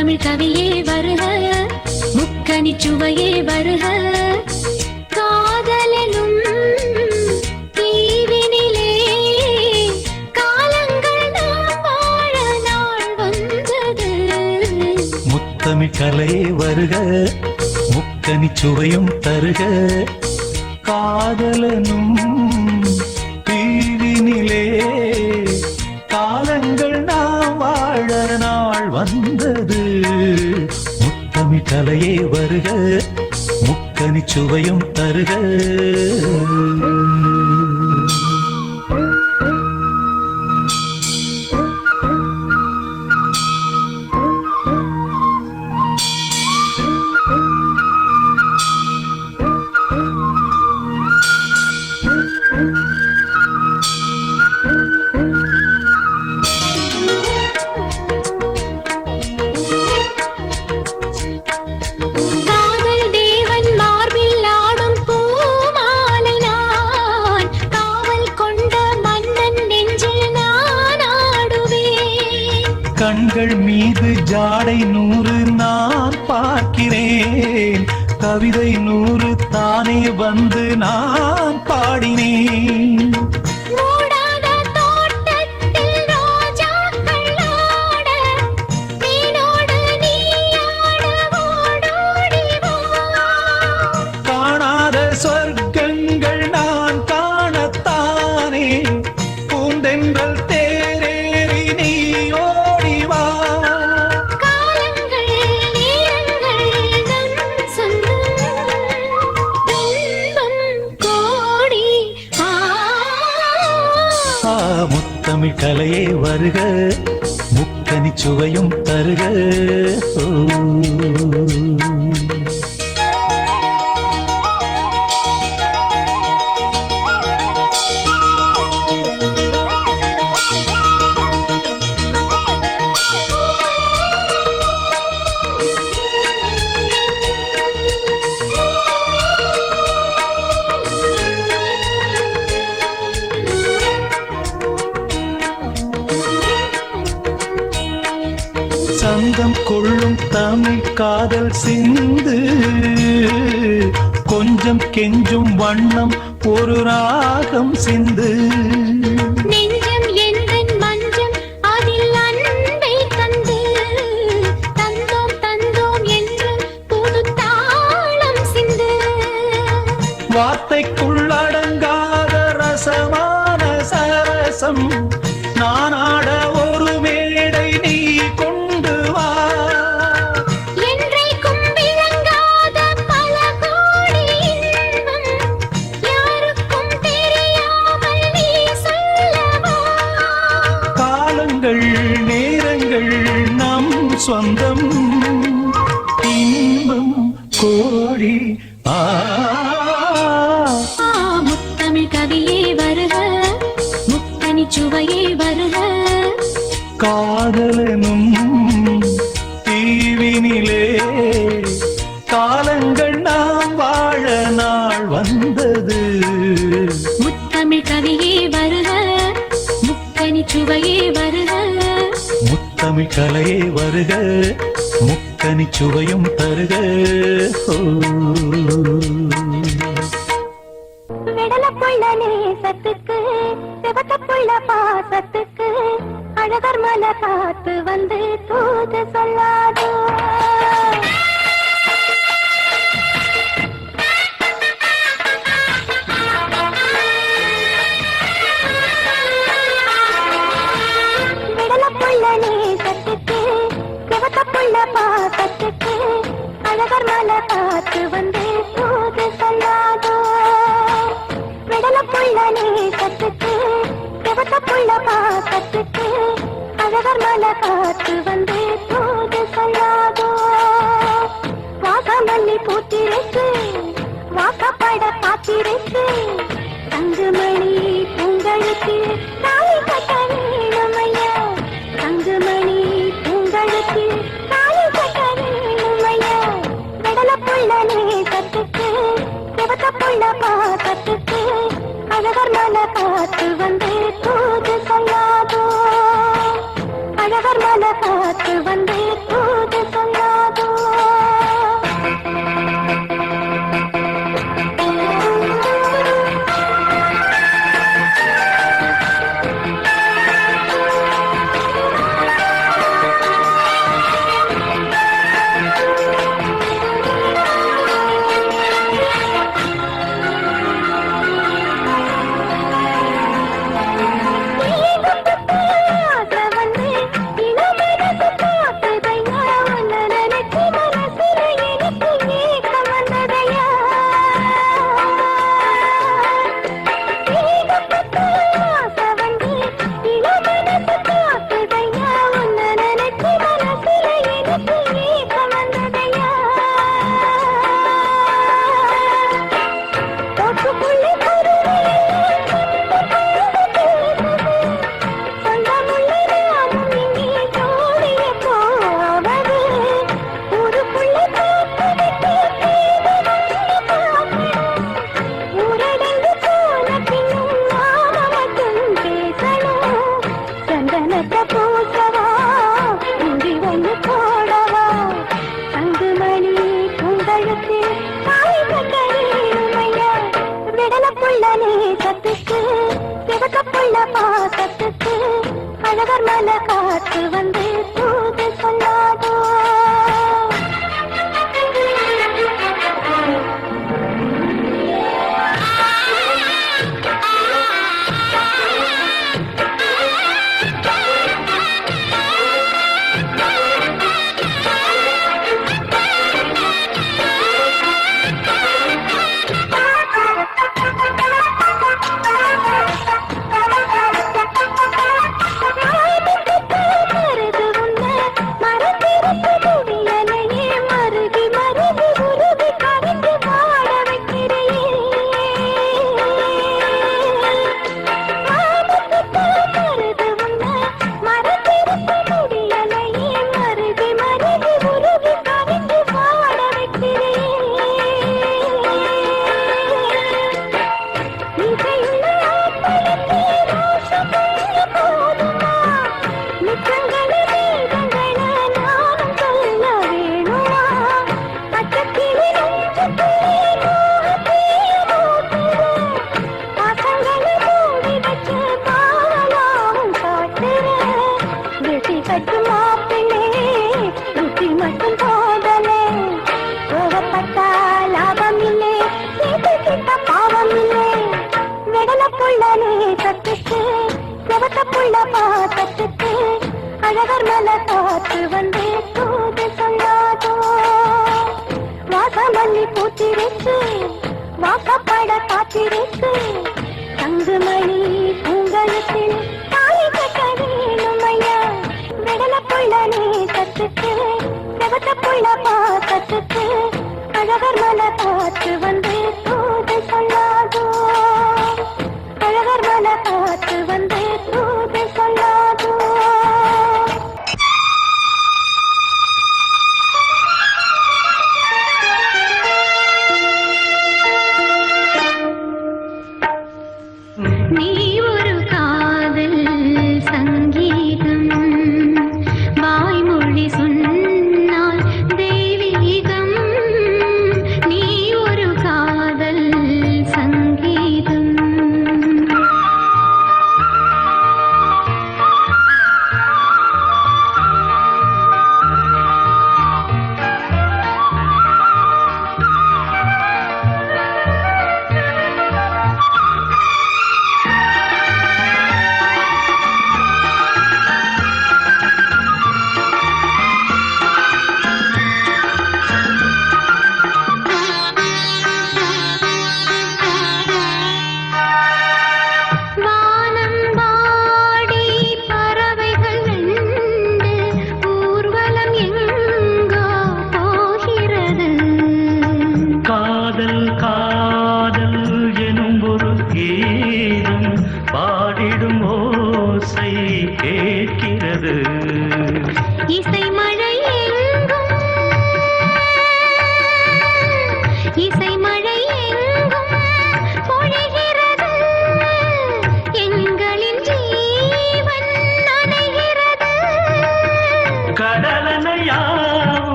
தமிழ் கவியே வருக முக்கணி சுவையே வருக. காதலெனும் தீவினிலே காலங்கள் நாம் வாழ நாள் வந்தது. முத்தமிழ் கலையே வருக முக்கணி சுவையும் தருக. காதலனும் தீவினிலே காலங்கள் நாம் வாழ நாள் வந்தது. கலையே வருக முக்கனி சுவையும் தருக. கவிதை நூறு தானே வந்து நான் பாடினேன். காணாத சொர்க்கங்கள் நான் காணத்தானே பூந்தென்றல் கலையே வருக முக்கனி சுவையும் தருக சிந்து. நெஞ்சம் எந்தன் மஞ்சம் அதில் அன்பை தந்து. தந்தோம் தந்தோம் என்று புது தாளம் சிந்து. வார்த்தைக்குள்ளடங்காத கோடி ஆ முத்தமிழ் கவியே வருக. முத்தனி சுவையே வருக. காதலனும் தீவினிலே காலங்கள் நாம் வாழ நாள் வந்தது. முத்தமிழ் கவியே வருக. முக்கனி சுவையே வருக. முத்தமிழ் கலையே வருக. தனிச்சுவையும் தருக ஓ. விடலப்புள்ள நேசத்துக்கு சிவத்தப்புள்ள பாசத்துக்கு அழகர் மலை காத்து வந்து தூது சொல்லாதோ அழகர் மலை பார்த்து வந்து போது சொல்லாதோ விடல புள்ள நீ கத்துக்கு நேசத்துக்கு புள்ள பாசத்துக்கு அழகர் மலை பார்த்து வந்து போது சொல்லாதோ வாசமல்லி பூத்திருக்கு வாக்கப்பட பார்த்திருக்கு தங்குமணி உங்களுக்கு பார்த்து வந்தே தூது கையாதோ அழகர் மன பார்த்து வந்தே புள்ள பாத்தத்துக்கு அழகர் மல காத்து வந்து தூது சொல்லாதோ வாசமல்லி பூத்திருக்கு வாக்கப்பட காத்திருக்கு. தங்கு மணி உங்களுக்கு உள்ள பாக்கத்துக்கு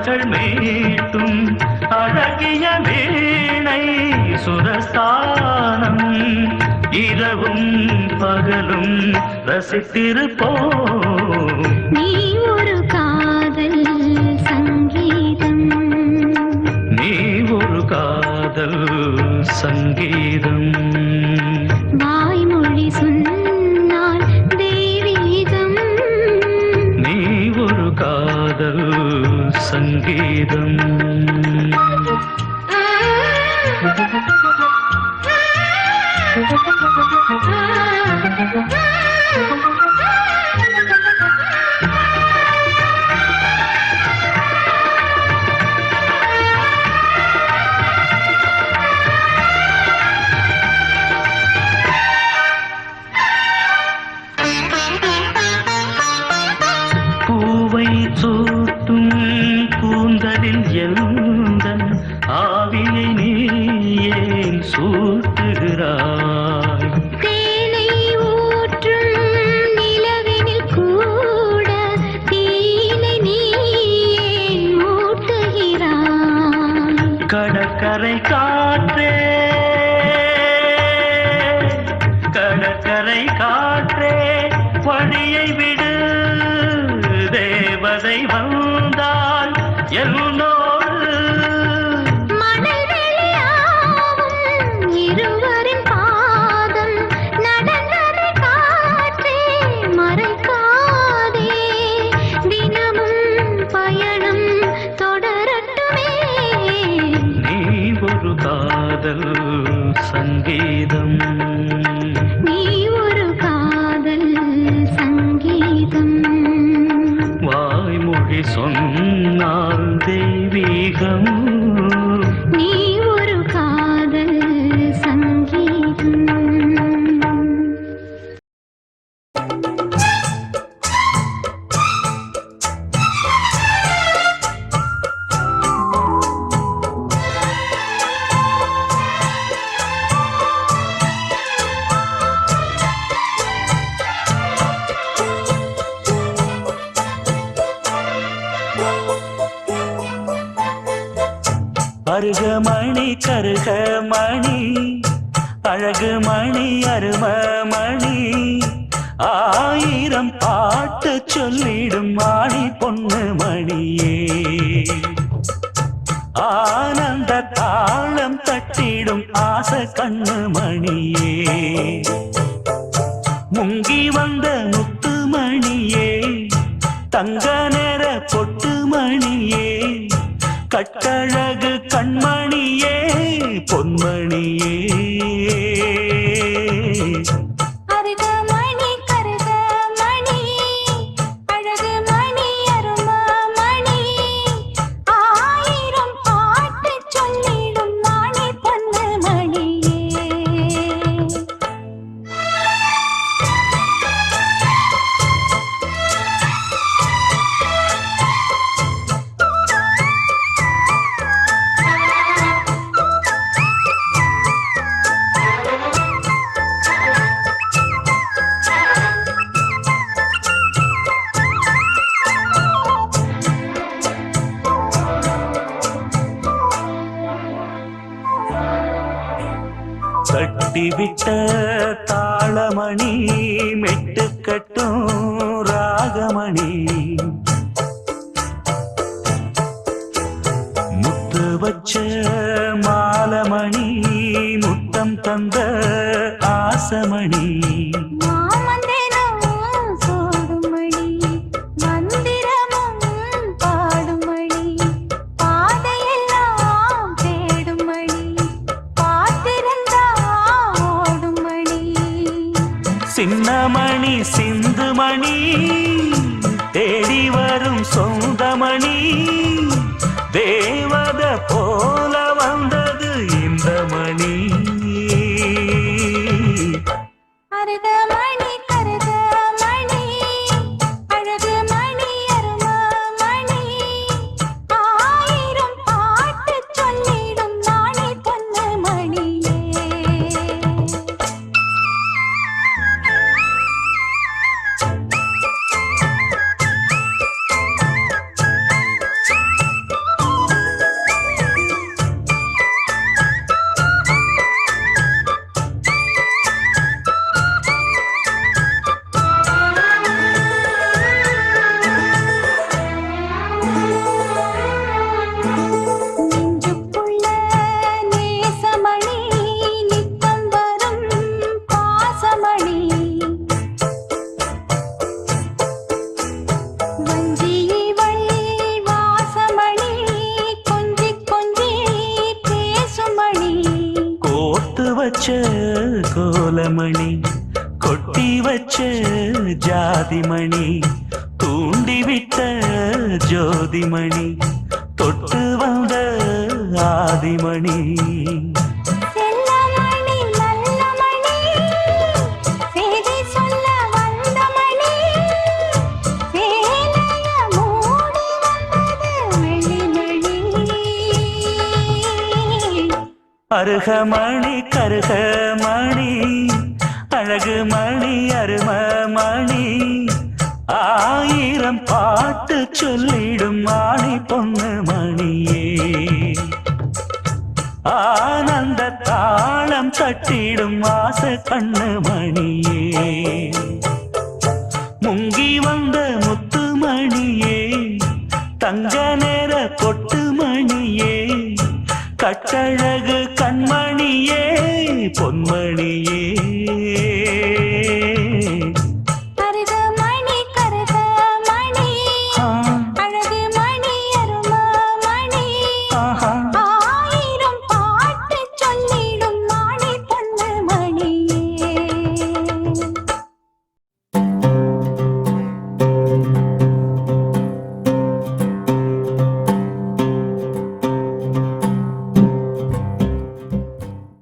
மகள் மீட்டும் அழகிய வீணை சுரஸ்தானம் இரவும் பகலும் ரசித்திருப்போம். நீ ஒரு காதல் சங்கீதம். நீ ஒரு காதல் சங்கீதம். కాదల్ సంగీతం Thank you. மனதில் என் காதல் சங்கீதம் ஆயிரம் பாட்டு சொல்லிடும் மாணி பொண்ணு மணியே. ஆனந்த தாளம் தட்டிடும் ஆசை கண்ணு மணியே. முங்கி வந்த முத்து மணியே தங்க நேர பொட்டு மணியே. கட்டழகு கண்மணியே பொன்மணியே. தட்டிவிட்ட தாளமணி மெட்டுக்கட்டும் ராகமணி. முத்து வச்ச மாலமணி முத்தம் தந்த ஆசமணி. சிந்துமணி வச்ச கோலமணி கொட்டி வச்ச ஜாதிமணி தூண்டிவிட்ட ஜோதிமணி தொட்டு வந்த ஆதிமணி. அருகமணி கருகமணி அழகு மணி அரும மணி. ஆயிரம் பாட்டு சொல்லிடும் மாணி பொண்ணு மணியே. ஆனந்த தாளம் தட்டிடும் ஆச கண்ணு மணியே. முங்கி வந்த முத்து மணியே தங்க கட்டழகு கண்மணியே பொன்மணியே.